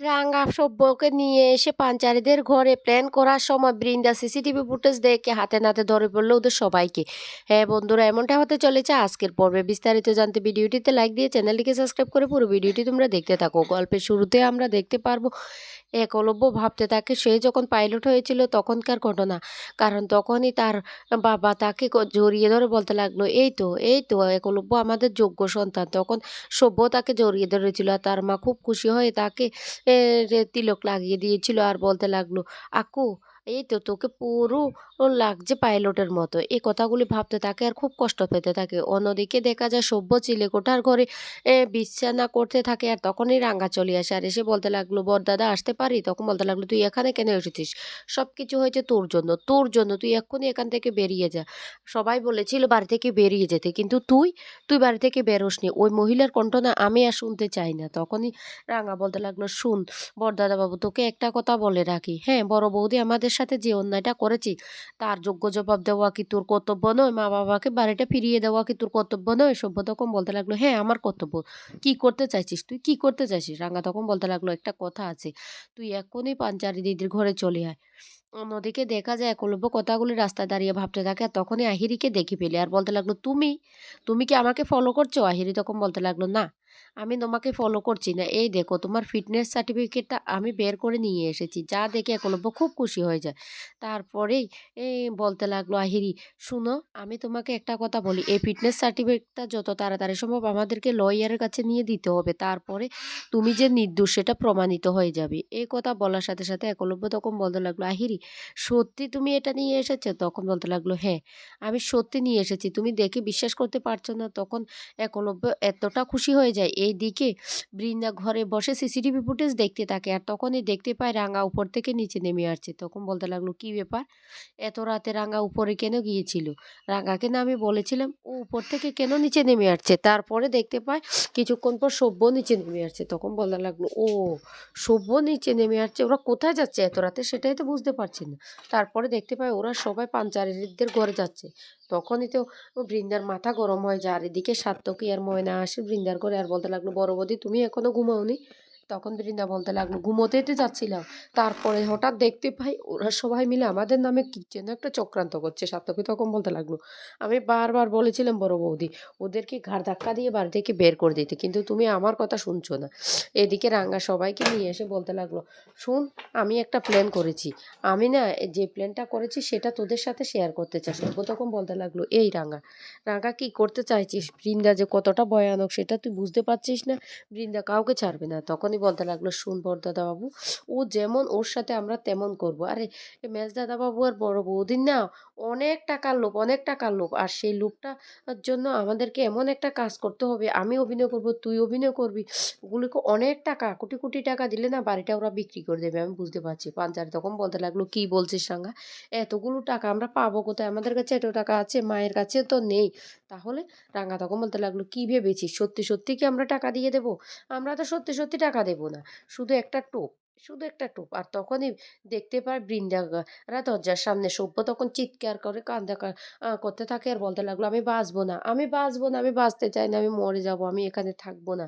রাঙা সভ্যকে নিয়ে এসে পাঞ্চারীদের ঘরে প্ল্যান করার সময় বৃন্দা সিসিটিভি ফুটেজ দেখে হাতে নাতে ধরে পড়ল ওদের সবাইকে। হ্যাঁ বন্ধুরা, এমনটা হতে চলেছে আজকের পর্বে। বিস্তারিত জানতে ভিডিওটিতে লাইক দিয়ে চ্যানেলটিকে সাবস্ক্রাইব করে পুরো ভিডিওটি তোমরা দেখতে থাকো। গল্পের শুরুতে আমরা দেখতে পারব একলব্য ভাবতে থাকে সে যখন পাইলট হয়েছিল তখনকার ঘটনা। কারণ তখনই তার বাবা তাকে জড়িয়ে ধরে বলতে লাগল, এই তো এই তো, একলব্য আমাদের যোগ্য সন্তান। তখন সভ্য তাকে জড়িয়ে ধরেছিল আর তার মা খুব খুশি হয়ে তাকে তিলক লাগিয়ে দিয়েছিল আর বলতে লাগল আকু এই তো তোকে পুরো লাগছে পাইলটের মতো। এই কথাগুলি ভাবতে থাকে আর খুব কষ্ট পেতে থাকে। অন্যদিকে দেখা যায় সভ্য চিলেকোঠার ঘরে বিছানা করতে থাকে আর তখনই রাঙ্গা চলে আসে। আর এসে বলতে লাগল বরদাদা আসতে পারি? তখন বলতে লাগল, তুই এখানে কেন এসেছিস? সব কিছু হয়েছে তোর জন্য তোর জন্য। তুই এক্ষুনি এখান থেকে বেরিয়ে যা। সবাই বলেছিল, বাড়ি থেকে বেরিয়ে যেতে। কিন্তু তুই তুই বাড়ি থেকে বেরোসনি। ওই মহিলার কণ্ঠ না আমি আর শুনতে চাই না। তখনই রাঙা বলতে লাগল, শুন বরদাদা বাবু তোকে একটা কথা বলে রাখি। হ্যাঁ বড় বৌদি আমাদের সাথে যে অন্যায়টা করেছি, তার যোগ্য জবাব দেওয়া কি তোর কর্তব্য নয়? মা বাবাকে বাড়িটা ফিরিয়ে দেওয়া কি তোর কর্তব্য নয়? সভ্য তখন বলতে লাগল হ্যাঁ আমার কর্তব্য। কি করতে চাইছিস তুই? কি করতে চাইছিস? রাঙা তখন বলতে লাগল, একটা কথা আছে, তুই এখনই পাঞ্চারি দিদির ঘরে চলে আয়। অন্যদিকে দেখা যায়, একলব্য কথাগুলি রাস্তায় দাঁড়িয়ে ভাবতে থাকে, আর তখনই আহিরিকে দেখি পেলে আর বলতে লাগল, তুমি তুমি কি আমাকে ফলো করছ? আহিরি তখন বলতে লাগল, না। আমি তোমাকে ফলো করছি না। এই দেখো, তোমার ফিটনেস সার্টিফিকেটটা আমি বের করে নিয়ে এসেছি, যা দেখে একলব্য খুব খুশি হয়ে যায়। তারপরেই এই বলতে লাগল, আহিরি, শুনো, আমি তোমাকে একটা কথা বলি। এই ফিটনেস সার্টিফিকেটটা যত তাড়াতাড়ি সম্ভব আমাদেরকে লয়ারের কাছে নিয়ে দিতে হবে। তারপরে তুমি যে নির্দোষ, সেটা প্রমাণিত হয়ে যাবে। এই কথা বলার সাথে সাথে একলব্য তখন বলতে লাগল, আহিরি, সত্যি তুমি এটা নিয়ে এসেছ? তখন বলতে লাগল হ্যাঁ আমি সত্যি নিয়ে এসেছি। তুমি দেখে বিশ্বাস করতে পারছ না? তখন একলব্য এতটা খুশি হয়ে যায় এই দিকে বৃন্দা ঘরে বসে সিসিটিভি ফুটেজ দেখতে থাকে আর তখনই দেখতে পায় রাঙা উপর থেকে নিচে নেমে আসছে। তখন বলতে লাগল, কি ব্যাপার? এত রাতে রাঙা উপরে কেন গিয়েছিল? রাঙাকে না আমি বলেছিলাম, ও উপর থেকে কেন নিচে নেমে আসছে? তারপরে দেখতে পায় কিছুক্ষণ পর সভ্য নিচে নেমে আসছে। তখন বলতে লাগল, ও সভ্য নিচে নেমে আসছে? ওরা কোথায় যাচ্ছে এত রাতে? সেটাই তো বুঝতে পারছি না। তারপরে দেখতে পায় ওরা সবাই পাঞ্চারিদের ঘরে যাচ্ছে। তখনই তো বৃন্দার মাথা গরম হয়ে যায় আর এদিকে সাত্তকী আর ময়না আসে, বৃন্দার করে আর বলতে লাগল, বড় বৌদি, তুমি এখনও ঘুমাওনি? তখন বৃন্দা বলতে লাগল, ঘুমোতে তো যাচ্ছিলাম। তারপরে হঠাৎ দেখতে পাই ওরা সবাই মিলে আমাদের নামে কি যেন একটা চক্রান্ত করছে। সাত্তকী তখন বলতে লাগল, আমি বারবার বলেছিলাম বড় বৌদি, ওদেরকে ঘাড় ধাক্কা দিয়ে বাড়ি থেকে বের করে দিতে, কিন্তু তুমি আমার কথা শুনছো না। এদিকে রাঙ্গা সবাইকে নিয়ে এসে বলতে লাগল, শুন, আমি একটা প্ল্যান করেছি। আমি না যে প্ল্যানটা করেছি সেটা তোদের সাথে শেয়ার করতে চাই। সভ্য তখন বলতে লাগল, এই রাঙা রাঙা কি করতে চাইছিস? বৃন্দা যে কতটা ভয়ানক সেটা তুই বুঝতে পারছিস না। বৃন্দা কাউকে ছাড়বে না। তখনই বলতে লাগল, শুন বাবু ও যেমন ওর সাথে আমরা তেমন করব। আরে মেজ দাদা বাবু আর বড় বৌদির না অনেক টাকার লোভ, অনেক টাকার লোভ। আর সেই লোভটা জন্য আমাদেরকে এমন একটা কাজ করতে হবে, আমি অভিনয় করব, তুই অভিনয় করবি, ওগুলিকে অনেক টাকা, কোটি কোটি টাকা দিলে না বাড়িটা ওরা বিক্রি করে দেবে, আমি বুঝতে পারছি। পাঞ্চারি তখন বলতে লাগল, কি বলছিস সাঙ্গা? এতগুলো টাকা আমরা পাবো কোথায়? আমাদের কাছে এত টাকা আছে, মায়ের কাছে তো নেই। তাহলে রাঙা তখন বলতে লাগল, কি ভেবেছিস? সত্যি সত্যি কি আমরা টাকা দিয়ে দেবো? আমরা তো সত্যি সত্যি টাকা দেবো না। শুধু একটা টোপ। শুধু একটা টোপ, আর তখনই দেখতে পায় বৃন্দারা দরজার সামনে। সভ্য তখন চিৎকার করে, কান্দা করতে থাকে আর বলতে লাগল, আমি বাঁচবো না, আমি বাঁচবো না, আমি বাঁচতে চাই না, আমি মরে যাব, আমি এখানে থাকব না।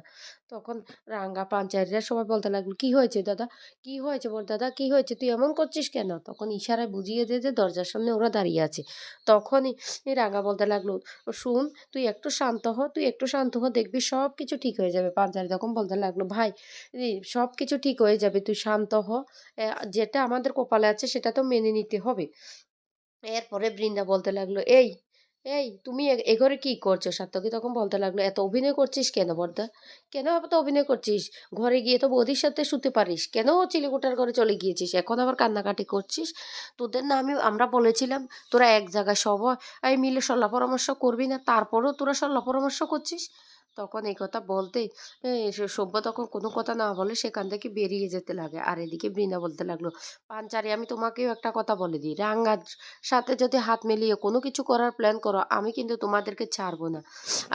তখন রাঙ্গা পাঞ্চায়েতরা সবাই বলতে লাগল, কি হয়েছে দাদা? কি হয়েছে? বল দাদা, কি হয়েছে? তুই এমন করছিস কেন? তখন ইশারায় বুঝিয়ে দিয়ে যে দরজার সামনে ওরা দাঁড়িয়ে আছে। তখনই রাঙ্গা বলতে লাগল, শুন, তুই একটু শান্ত হ, তুই একটু শান্ত হ, দেখবি সব কিছু ঠিক হয়ে যাবে। পাঞ্চারি তখন বলতে লাগল, ভাই সব কিছু ঠিক হয়ে যাবে, তুই শান্ত হ। যেটা আমাদের কপালে আছে সেটা তো মেনে নিতে হবে। এরপরে বৃন্দা বলতে লাগল, এই এই, তুমি এ এ ঘরে কি করছ? সাত্তকী তখন বলতে লাগল, এত অভিনয় করছিস কেন বর্দা? কেন এত অভিনয় করছিস? ঘরে গিয়ে তো বৌদির সাথে শুতে পারিস। কেন চিলেকোঠার ঘরে চলে গিয়েছিস? এখন আবার কান্নাকাটি করছিস? তোদের না আমি আমরা বলেছিলাম, তোরা এক জায়গায় সবাই মিলে সল্লা পরামর্শ করবি না, তারপরেও তোরা সল্লা পরামর্শ করছিস? তখন এই কথা বলতেই সভ্য তখন কোনো কথা না বলে সেখান থেকে বেরিয়ে যেতে লাগে। আর এদিকে বৃন্দা বলতে লাগল, পাঞ্চারি, আমি তোমাকেও একটা কথা বলে দিই। রাঙ্গার সাথে যদি হাত মিলিয়ে কোনো কিছু করার প্ল্যান করো, আমি কিন্তু তোমাদেরকে ছাড়বো না।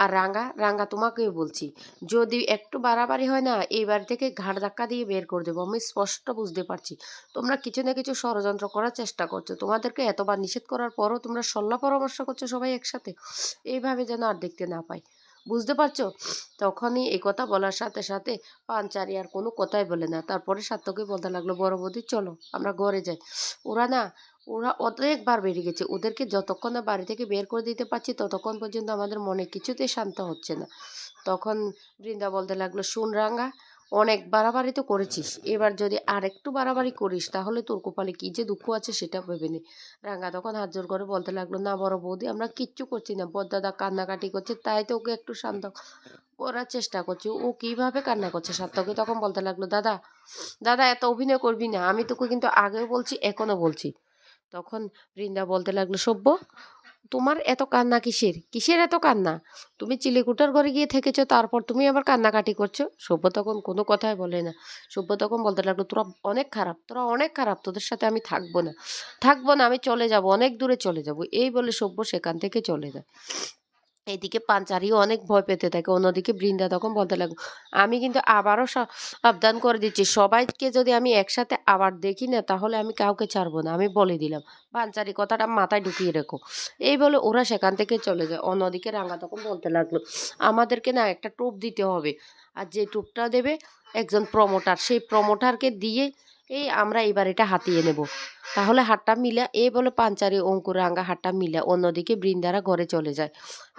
আর রাঙ্গা রাঙ্গা তোমাকেও বলছি, যদি একটু বাড়াবাড়ি হয় না, এই বাড়ি থেকে ঘাড় ধাক্কা দিয়ে বের করে দেবো। আমি স্পষ্ট বুঝতে পারছি, তোমরা কিছু না কিছু ষড়যন্ত্র করার চেষ্টা করছ। তোমাদেরকে এতবার নিষেধ করার পরও তোমরা সল্লা পরামর্শ করছ সবাই একসাথে। এইভাবে যেন আর দেখতে না পাই বুঝতে পারছ? তখনই এই কথা বলার সাথে সাথে পাঞ্চারি আর কোনো কথাই বলে না। তারপরে সার্থকে বলতে লাগল, বড় বৌদি, চলো আমরা ঘরে যাই। ওরা না, ওরা অনেকবার বেরিয়ে গেছে। ওদেরকে যতক্ষণ না বাড়ি থেকে বের করে দিতে পারছি, ততক্ষণ পর্যন্ত আমাদের মনে কিছুতে শান্ত হচ্ছে না। তখন বৃন্দা বলতে লাগল, শুন রাঙ্গা অনেক বাড়াবাড়ি তো করেছিস। এবার যদি আর একটু বাড়াবাড়ি করিস, তাহলে তোর কপালে কী যে দুঃখ আছে সেটা ভেবে নে। রাঙ্গা তখন হাত জোর করে বলতে লাগল, না বড় বৌদি, আমরা কিচ্ছু করছি না। বদ্দাদা কান্নাকাটি করছে, তাই তো ওকে একটু শান্ত করার চেষ্টা করছি। ও কীভাবে কান্না করছে সার্থকে তখন বলতে লাগল, দাদা দাদা, এত অভিনয় করবি না। আমি তোকে কিন্তু আগেও বলছি এখনও বলছি। তখন বৃন্দা বলতে লাগল, সভ্য তোমার এত কান্না কিসের? কিসের এত কান্না? তুমি চিলেকুটার ঘরে গিয়ে থেকেছো, তারপর তুমি আবার কান্নাকাটি করছ? সভ্য তখন কোনো কথাই বলে না। সভ্য তখন বলতে লাগল, তোরা অনেক খারাপ, তোরা অনেক খারাপ, তোদের সাথে আমি থাকব না। থাকব না, আমি চলে যাব, অনেক দূরে চলে যাব। এই বলে সভ্য সেখান থেকে চলে যায়। এদিকে পাঞ্চারিও অনেক ভয় পেতে থাকে, অন্যদিকে বৃন্দা তখন বলতে লাগল আমি কিন্তু আবারও সাবধান করে দিচ্ছি, সবাইকে যদি আমি একসাথে আবার দেখি না, তাহলে আমি কাউকে ছাড়বো না, আমি বলে দিলাম। পাঞ্চারি কথাটা মাথায় ঢুকিয়ে রেখো। এই বলে ওরা সেখান থেকে চলে যায়, অন্যদিকে রাঙা তখন বলতে লাগল, আমাদেরকে না একটা টোপ দিতে হবে, আর যে টোপটা দেবে একজন প্রমোটার সেই প্রমোটারকে দিয়ে এই আমরা এই এটা হাতিয়ে নেব। তাহলে হাটটা মিলা এই বলে পাঞ্চারি অঙ্কুর রাঙ্গা হাটটা মিলা অন্যদিকে বৃন্দারা ঘরে চলে যায়।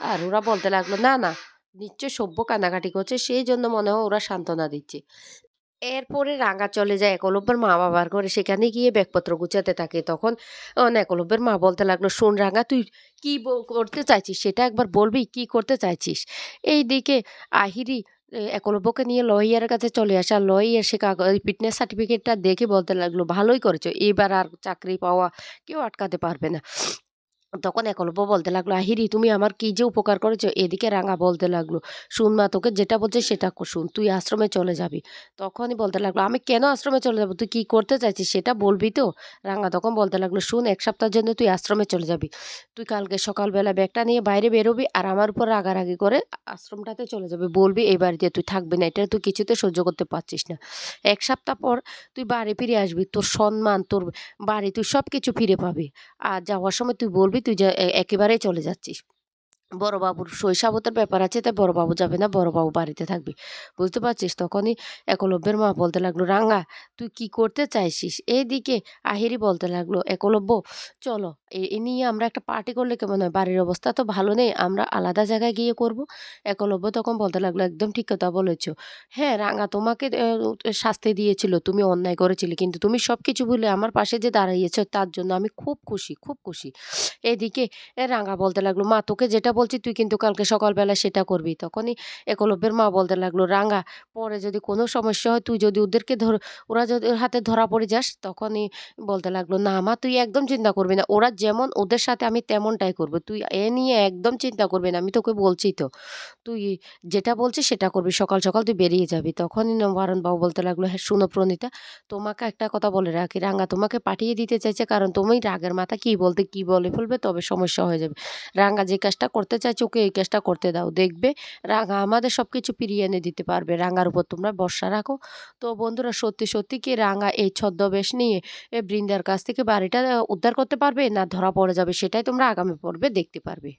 আর ওরা বলতে লাগল না না নিশ্চয় সভ্য কান্নাকাটি করছে সেই জন্য মনে হয় ওরা সান্ত্বনা দিচ্ছে। এরপরে রাঙা চলে যায় একলব্যের মা বাবার ঘরে। সেখানে গিয়ে ব্যাগপত্র গুছাতে থাকে। তখন একলব্যের মা বলতে লাগল শোন রাঙা তুই কি করতে চাইছিস? সেটা একবার বলবি কি করতে চাইছিস? এই দিকে আহিরি এ, একলব্যকে নিয়ে লহিয়ার কাছে চলে আসা লহিয়ার সে কাগজ ফিটনেস সার্টিফিকেটটা দেখে বলতে লাগল, ভালোই করেছ, এবার আর চাকরি পাওয়া কেউ আটকাতে পারবে না। তখন একলব্য বলতে লাগল, আহিরি, তুমি আমার কি যে উপকার করেছ? এদিকে রাঙা বলতে লাগল, শুন মা, তোকে যেটা বলছে সেটা শুন, তুই আশ্রমে চলে যাবি। তখনই বলতে লাগল, আমি কেন আশ্রমে চলে যাব? তুই কি করতে চাইছিস সেটা বলবি তো? রাঙা তখন বলতে লাগল, শুন, এক সপ্তাহের জন্য তুই আশ্রমে চলে যাবি। তুই কালকে সকালবেলা ব্যাগটা নিয়ে বাইরে বেরোবি আর আমার উপর রাগারাগি করে আশ্রমটাতে চলে যাবি। বলবি, এই বাড়িতে তুই থাকবি না, এটা তুই কিছুতে সহ্য করতে পারছিস না। এক সপ্তাহ পর তুই বাড়ি ফিরে আসবি, তোর সম্মান, তোর বাড়ি, তুই সব কিছু ফিরে পাবি। আর যাওয়ার সময় তুই বলবি তুই যা একেবারে চলে যাচ্ছিস। বড়বাবুর শৈশবতার ব্যাপার আছে, তাই বড়বাবু যাবে না বড়বাবু বাড়িতে থাকবে। বুঝতে পারছিস? তখনই একলব্যের মা বলতে লাগল রাঙ্গা তুই কি করতে চাইছিস? এইদিকে আহিরি বলতে লাগল, একলব্য, চলো, এ নিয়ে আমরা একটা পার্টি করলে কেমন হয়? বাড়ির অবস্থা তো ভালো নেই, আমরা আলাদা জায়গায় গিয়ে করব? একলব্য তখন বলতে লাগল, একদম ঠিক কথা বলেছ। হ্যাঁ রাঙ্গা তোমাকে শাস্তি দিয়েছিল, তুমি অন্যায় করেছিলে, কিন্তু তুমি সব কিছু ভুলে আমার পাশে যে দাঁড়িয়েছ, তার জন্য আমি খুব খুশি খুব খুশি। এদিকে রাঙা বলতে লাগল, মা, তোকে যেটা বলছি, তুই কিন্তু কালকে সকালবেলা সেটা করবি। তখনই একলব্যের মা বলতে লাগল, রাঙা, পরে যদি কোনো সমস্যা হয়, তুই যদি ওদেরকে ধর, ওরা যদি হাতে ধরা পড়ে যাস, তখনই বলতে লাগল, না মা, তুই একদম চিন্তা করবি না। ওরা যেমন ওদের সাথে আমি তেমনটাই করব। তুই এ নিয়ে একদম চিন্তা করবি না। আমি তোকে বলছি তো, তুই যেটা বলছিস সেটা করবি। সকাল সকাল তুই বেরিয়ে যাবি। তখনই নবারণ বাবু বলতে লাগল হ্যাঁ শুনো প্রণীতা, তোমাকে একটা কথা বলে রাখি। রাঙা, তোমাকে পাঠিয়ে দিতে চাইছে, কারণ তুমি রাগের মাথা কি বলতে কি বলে ফেলবে, তবে সমস্যা হয়ে যাবে। রাঙা যে কাজটা করতে চাইছে ওকে এই কাজটা করতে দাও। দেখবে রাঙা আমাদের সব কিছু ফিরিয়ে এনে দিতে পারবে। রাঙার উপর তোমরা বর্ষা রাখো। তো বন্ধুরা, সত্যি সত্যি কি রাঙা এই ছদ্মবেশ নিয়ে বৃন্দার কাছ থেকে বাড়িটা উদ্ধার করতে পারবে না ধরা পড়ে যাবে সেটাই তোমরা আগামী পর্বে দেখতে পারবে।